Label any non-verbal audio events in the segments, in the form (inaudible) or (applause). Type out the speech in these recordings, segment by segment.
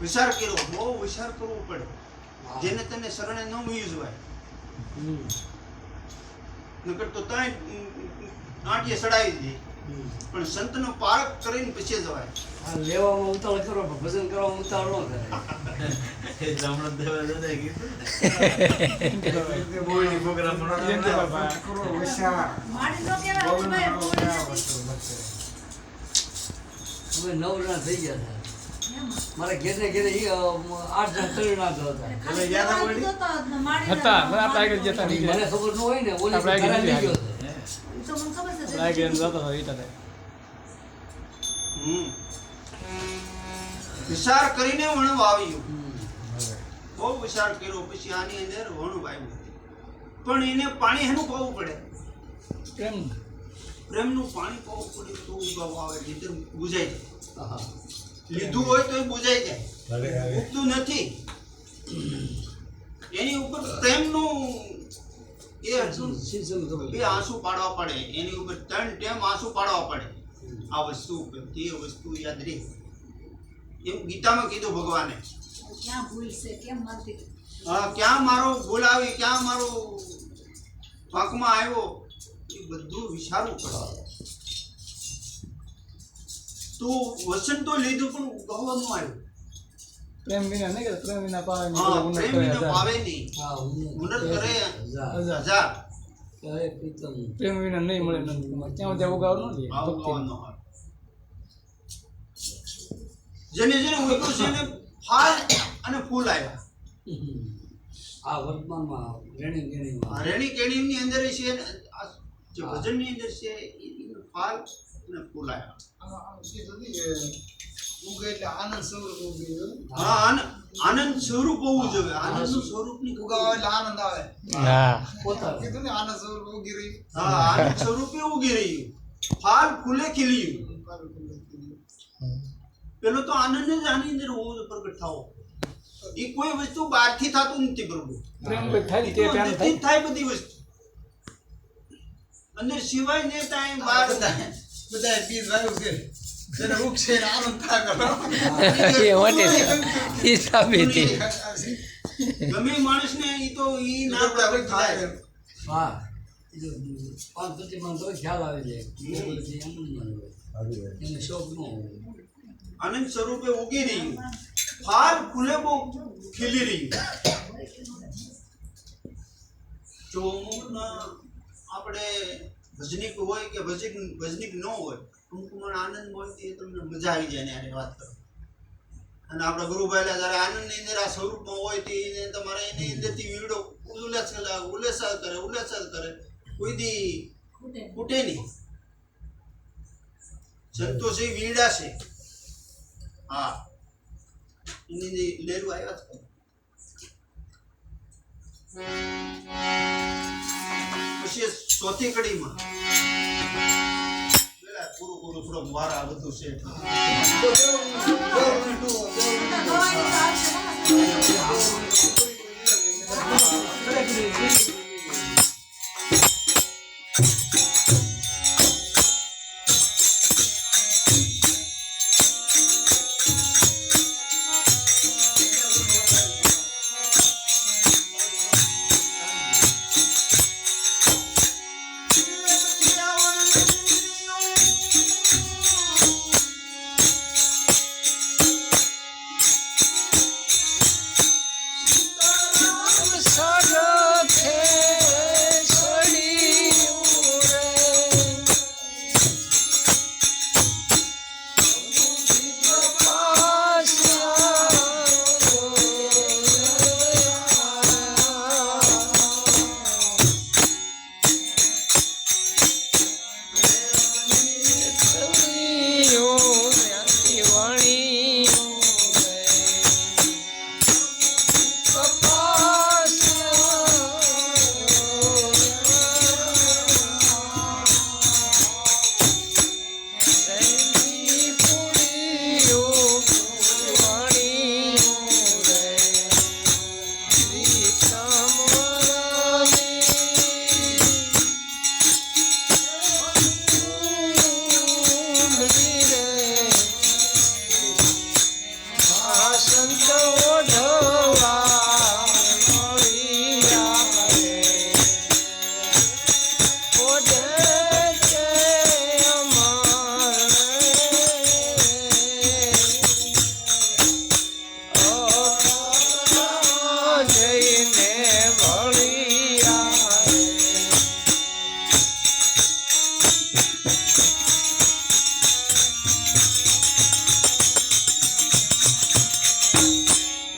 વિચાર કર્યો બહુ વિચાર કરવો પડે. જેને તને શરણે ન મૂજવાય નકર તો ત્યાં નાટ્ય સડાવી દીધી. પણ સંતનો પારક કરીને પછી જવાય. લેવામાં ઉતાવળ કરો ભજન કરવામાં ઉતાવળ ન કરે એ હમણાં દેવા કીધું (laughs) અમે નવ જણા થઈ ગયા હતા. મારા ઘેરને ઘેરે આઠ જણ ત્રણ ના હતા હતા પણ આપણે આગળ જતા મને ખબર ન હોય ને ઓલી ઘરે લઈ ગયો હતો. આગળ જતો હતો તને વિચાર કરીને વણું આવ્યું. બહુ વિચાર કર્યો પછી આની અંદર વણું આવ્યું પણ એને પાણી એનું પાવું પડે. કેમ? પ્રેમનું પાણી પાવું પડે તો ઉગાવ આવે નીતર બુજાઈ જાય. લીધું હોય તો એ બુજાઈ જાય. ઉગતું નથી. એની ઉપર પ્રેમનું એ કરવું. બે આંસુ પાડવા પડે. એની ઉપર ત્રણ ટેમ આંસુ પાડવા પડે. આ વસ્તુ ઉપર તે વસ્તુ યાદ રહે. એમ ગીતામાં કીધું ભગવાને. ક્યાં ભૂલ છે? કેમ નથી હા ક્યાં મારો ભૂલ આવી ક્યાં મારો પાકમાં આવ્યો? એ બધું વિચારવું પડે તો વસન તો લીધું પણ ઉગાવવાનું આવ્યું પ્રેમ વિના નહીં કે પ્રેમ વિના પાવે નહીં. હા પ્રેમ વિના. પાવે નહીં. હા, હું- કરે હજાર. પ્રેમ વિના નહીં મળે નંદકુમાર ક્યાં ત્યાં ઉગાવવાનું નહીં ઉગાવવાનું હોય. જેને જેને ઉગ્યું છે એને ફાલ અને ફૂલ આવ્યા આ વર્તમાનમાં રેણી ગેણીમાં રેણી કેણીની અંદર છે જે ભજનની અંદર છે એનું ફાલ અને ફૂલ આવ્યા હા આન- આનંદ સ્વરૂપ હોવું જોઈએ આનંદ સ્વરૂપની હા પોતાનું. હા આનંદ સ્વરૂપે ઉગી રહ્યું ફાલ ખુલે ખીલ્યું પેલો તો આનંદ જ આની અંદર હોવો જોઈએ, પ્રગટ થવો એ કોઈ વસ્તુ બહારથી થતું નથી પ્રભુ પ્રેમ બધી થાય ને તો પ્રેમ અંદરથી જ થાય થાય બધી વસ્તુ અંદર સિવાય ને ત્યાં બહાર એ મોટી એ છે ગમે માણસને ઈ તો ઈ ના થાય પાંચમાં તો ખ્યાલ આવે ન. એને શોખ ન હોય. આનંદ સ્વરૂપે ઉગી રહી ફાર ખુલે બહુ ખીલી રહી. આપણે ભજનિક હોય કે ભજનિક ભજનિક ન હોય અમુક મને આનંદ મળતી તમને મજા આવી જાય ને આને વાત કરો. અને આપણા ગુરુભાઈ જયારે આનંદની અંદર આ સ્વરૂપમાં હોય તે એને તમારે એની અંદરથી વીડો ઉલ્લાસ કરે ઉલ્લાસ કરે ઉલ્લાસ કરે. કોઈ દી ખૂટે નહીં. નહીં. છે વીડા છે. હા. એની જે લેરું આવ્યા છે પછી ચોથી કડીમાં પૂરું પૂરું થોડો વારા બધું છે.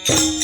Thank.